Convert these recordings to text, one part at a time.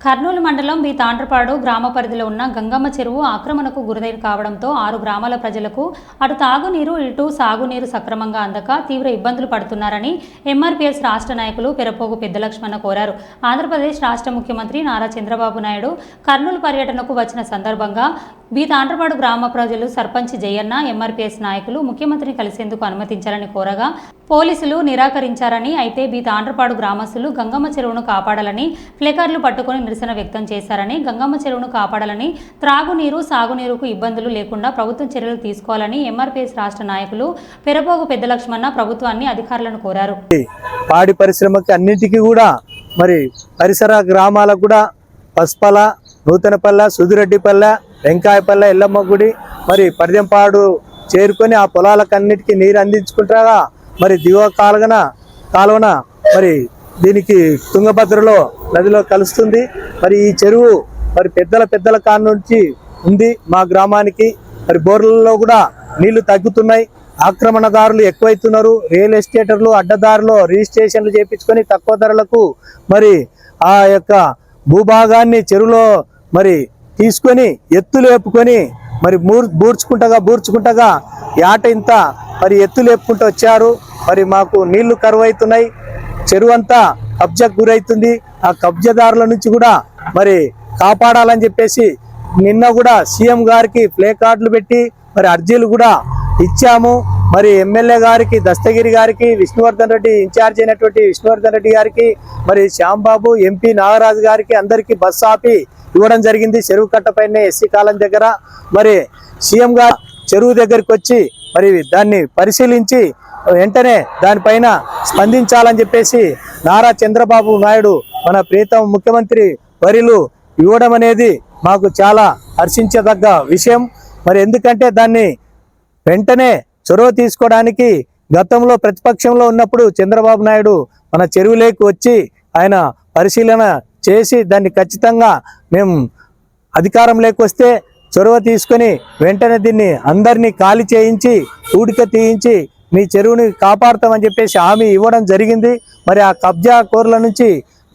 కర్నూలు మండలం బి తాండ్రపాడు గ్రామ పరిధిలో ఉన్న గంగమ్మ చెరువు ఆక్రమణకు గురదైన కావడంతో ఆరు గ్రామాల ప్రజలకు అటు తాగునీరు ఇటు సాగునీరు సక్రమంగా అందక తీవ్ర ఇబ్బందులు పడుతున్నారని ఎంఆర్పీఎస్ రాష్ట్ర నాయకులు పెరపోగు పెద్దలక్ష్మణ కోరారు. ఆంధ్రప్రదేశ్ రాష్ట్ర ముఖ్యమంత్రి నారా చంద్రబాబు నాయుడు కర్నూలు పర్యటనకు వచ్చిన సందర్భంగా బి తాండ్రపాడు గ్రామ ప్రజలు సర్పంచ్ జయన్న ఎంఆర్పీఎస్ నాయకులు ముఖ్యమంత్రిని కలిసేందుకు అనుమతించాలని కోరగా పోలీసులు నిరాకరించారని అయితే బి తాండ్రపాడు గ్రామస్తులు గంగమ్మ చెరువును కాపాడాలని ఫ్లెకర్లు పట్టుకొని నిరసన వ్యక్తం చేశారని గంగమ్మ చెరువును కాపాడాలని త్రాగునీరు సాగునీరుకు ఇబ్బందులు లేకుండా ప్రభుత్వం చర్యలు తీసుకోవాలని ఎంఆర్పీఎస్ రాష్ట్ర నాయకులు పెరపోగు పెద్దలక్ష్మణ ప్రభుత్వాన్ని అధికారులను కోరారు. పాడి పరిశ్రమకి అన్నింటికీ కూడా మరి పరిసర గ్రామాలకు కూడా పసుపల నూతనపల్లె సుధిరెడ్డిపల్లె వెంకాయపల్లె ఎల్లమ్మ గుడి మరి పరిదెంపాడు చేరుకొని ఆ పొలాలకన్నిటికీ నీరు అందించుకుంటారా? మరి దిగువ కాలువన కాలువన మరి దీనికి తుంగభద్రలో నదిలో కలుస్తుంది. మరి ఈ చెరువు మరి పెద్దల పెద్దల కాడ నుంచి ఉంది మా గ్రామానికి. మరి బోర్లలో కూడా నీళ్ళు తగ్గుతున్నాయి. ఆక్రమణదారులు ఎక్కువైతున్నారు. రియల్ ఎస్టేటర్లు అడ్డదారులు రిజిస్ట్రేషన్లు చేపించుకొని తక్కువ ధరలకు మరి ఆ యొక్క భూభాగాన్ని చెరువులో మరి తీసుకొని ఎత్తులు వేపుకొని మరి మూర్ బూర్చుకుంటగా బూర్చుకుంటగా యాట ఇంత మరి ఎత్తు లేపుకుంటూ వచ్చారు. మరి మాకు నీళ్ళు కరువు అవుతున్నాయి చెరువు అంతా కబ్జాకు గురవుతుంది ఆ కబ్జాదారుల నుంచి కూడా మరి కాపాడాలని చెప్పేసి నిన్న కూడా సీఎం గారికి ప్లే కార్డులు పెట్టి మరి అర్జీలు కూడా ఇచ్చాము. మరి ఎమ్మెల్యే గారికి దస్తగిరి గారికి విష్ణువర్ధన్ రెడ్డి ఇన్ఛార్జ్ అయినటువంటి విష్ణువర్ధన్ రెడ్డి గారికి మరి శ్యాంబాబు ఎంపీ నాగరాజు గారికి అందరికీ బస్సు ఆపి ఇవ్వడం జరిగింది. చెరువు కట్టపైనే ఎస్సీ కాలం దగ్గర మరి సీఎం చెరువు దగ్గరికి వచ్చి మరి దాన్ని పరిశీలించి వెంటనే దానిపైన స్పందించాలని చెప్పేసి నారా చంద్రబాబు నాయుడు మన ప్రీతం ముఖ్యమంత్రి వరిలు ఇవ్వడం అనేది మాకు చాలా హర్షించదగ్గ విషయం. మరి ఎందుకంటే దాన్ని వెంటనే చొరవ తీసుకోవడానికి గతంలో ప్రతిపక్షంలో ఉన్నప్పుడు చంద్రబాబు నాయుడు మన చెరువులేకి వచ్చి ఆయన పరిశీలన చేసి దాన్ని ఖచ్చితంగా మేము అధికారంలోకి వస్తే చొరవ తీసుకొని వెంటనే దీన్ని అందరినీ ఖాళీ చేయించి ఊడిక తీయించి మీ చెరువుని కాపాడుతామని చెప్పేసి హామీ ఇవ్వడం జరిగింది. మరి ఆ కబ్జా కోర్ల నుంచి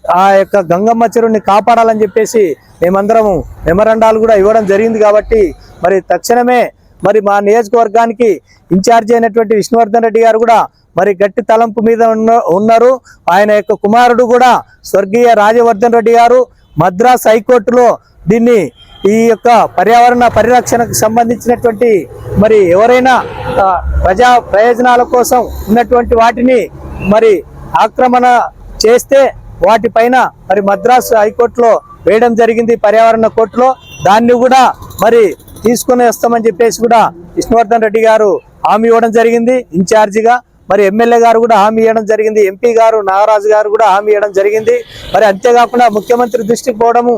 ఆ యొక్క గంగమ్మ చెరువుని కాపాడాలని చెప్పేసి మేమందరము మెమరండాలు కూడా ఇవ్వడం జరిగింది కాబట్టి మరి తక్షణమే మరి మా నియోజకవర్గానికి ఇన్ఛార్జ్ అయినటువంటి విష్ణువర్ధన్ రెడ్డి గారు కూడా మరి గట్టి తలంపు మీద ఉన్న ఉన్నారు. ఆయన యొక్క కుమారుడు కూడా స్వర్గీయ రాజవర్ధన్ రెడ్డి గారు మద్రాస్ హైకోర్టులో దీన్ని ఈ యొక్క పర్యావరణ పరిరక్షణకు సంబంధించినటువంటి మరి ఎవరైనా ప్రజా ప్రయోజనాల కోసం ఉన్నటువంటి వాటిని మరి ఆక్రమణ చేస్తే వాటిపైన మరి మద్రాసు హైకోర్టులో వేయడం జరిగింది పర్యావరణ కోర్టులో. దాన్ని కూడా మరి తీసుకుని వస్తామని చెప్పేసి కూడా విష్ణువర్ధన్ రెడ్డి గారు హామీ ఇవ్వడం జరిగింది. ఇన్ఛార్జిగా మరి ఎమ్మెల్యే గారు కూడా హామీ ఇవ్వడం జరిగింది. ఎంపీ గారు నాగరాజు గారు కూడా హామీ ఇవ్వడం జరిగింది. మరి అంతేకాకుండా ముఖ్యమంత్రి దృష్టికి పోవడము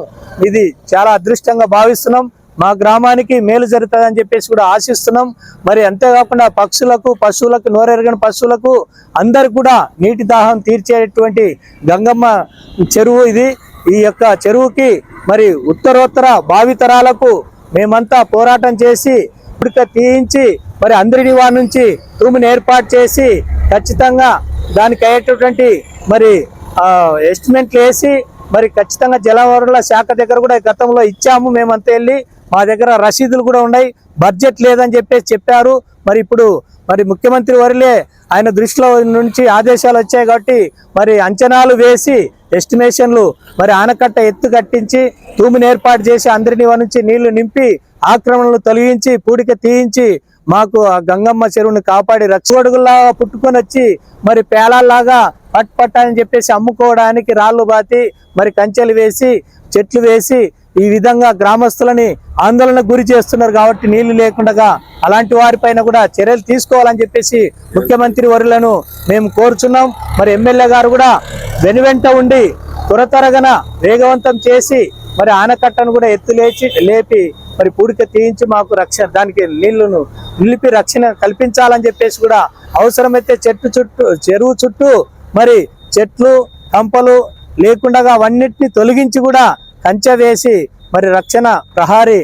ఇది చాలా అదృష్టంగా భావిస్తున్నాం. మా గ్రామానికి మేలు జరుగుతుందని చెప్పేసి కూడా ఆశిస్తున్నాం. మరి అంతేకాకుండా పక్షులకు పశువులకు నోరెరగని పశువులకు అందరు కూడా నీటి దాహం తీర్చేటువంటి గంగమ్మ చెరువు ఇది. ఈ యొక్క చెరువుకి మరి ఉత్తరోత్తర భావితరాలకు మేమంతా పోరాటం చేసి ఉడక తీయించి మరి అందరిని వారి నుంచి తూముని ఏర్పాటు చేసి ఖచ్చితంగా దానికి అయ్యేటటువంటి మరి ఎస్టిమేట్లు వేసి మరి ఖచ్చితంగా జలవనరుల శాఖ దగ్గర కూడా గతంలో ఇచ్చాము మేమంతా వెళ్ళి. మా దగ్గర రసీదులు కూడా ఉన్నాయి. బడ్జెట్ లేదని చెప్పేసి చెప్పారు. మరి ఇప్పుడు మరి ముఖ్యమంత్రి వరిలే ఆయన దృష్టిలో నుంచి ఆదేశాలు వచ్చాయి కాబట్టి మరి అంచనాలు వేసి ఎస్టిమేషన్లు మరి ఆనకట్ట ఎత్తు కట్టించి తూమిని ఏర్పాటు చేసి అందరిని నుంచి నీళ్ళు నింపి ఆక్రమణలు తొలగించి పూడిక తీయించి మాకు ఆ గంగమ్మ చెరువుని కాపాడి రక్షగొడుగులాగా పుట్టుకొని వచ్చి మరి పేలాల్లాగా పట్ పట్ అని చెప్పేసి అమ్ముకోవడానికి రాళ్ళు బాతి మరి కంచెలు వేసి చెట్లు వేసి ఈ విధంగా గ్రామస్తులని ఆందోళనకు గురి చేస్తున్నారు కాబట్టి నీళ్ళు లేకుండా అలాంటి వారిపైన కూడా చర్యలు తీసుకోవాలని చెప్పేసి ముఖ్యమంత్రి వరులను మేము కోరుచున్నాం. మరి ఎమ్మెల్యే గారు కూడా వెనువెంట ఉండి త్వరతరగన వేగవంతం చేసి మరి ఆనకట్టను కూడా ఎత్తు లేచి లేపి మరి పూడిక తీయించి మాకు రక్షణ దానికి నీళ్ళను నిలిపి రక్షణ కల్పించాలని చెప్పేసి కూడా అవసరమైతే చెట్టు చుట్టూ చెరువు చుట్టూ మరి చెట్లు కంపలు లేకుండా అవన్నిటిని తొలగించి కూడా కంచె వేసి మరి రక్షణ ప్రహారీ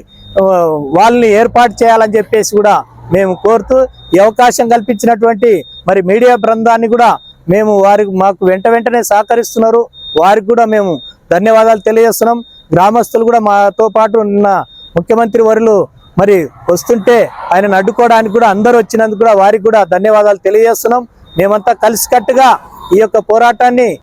వాళ్ళని ఏర్పాటు చేయాలని చెప్పేసి కూడా మేము కోరుతూ ఈ అవకాశం కల్పించినటువంటి మరి మీడియా బృందాన్ని కూడా మేము వారికి మాకు వెంట వెంటనే సహకరిస్తున్నారు. వారికి కూడా మేము ధన్యవాదాలు తెలియజేస్తున్నాం. గ్రామస్తులు కూడా మాతో పాటు ఉన్న ముఖ్యమంత్రి వరులు మరి వస్తుంటే ఆయనను అడ్డుకోవడానికి కూడా అందరూ వచ్చినందుకు కూడా వారికి కూడా ధన్యవాదాలు తెలియజేస్తున్నాం. మేమంతా కలిసికట్టుగా ఈ యొక్క పోరాటాన్ని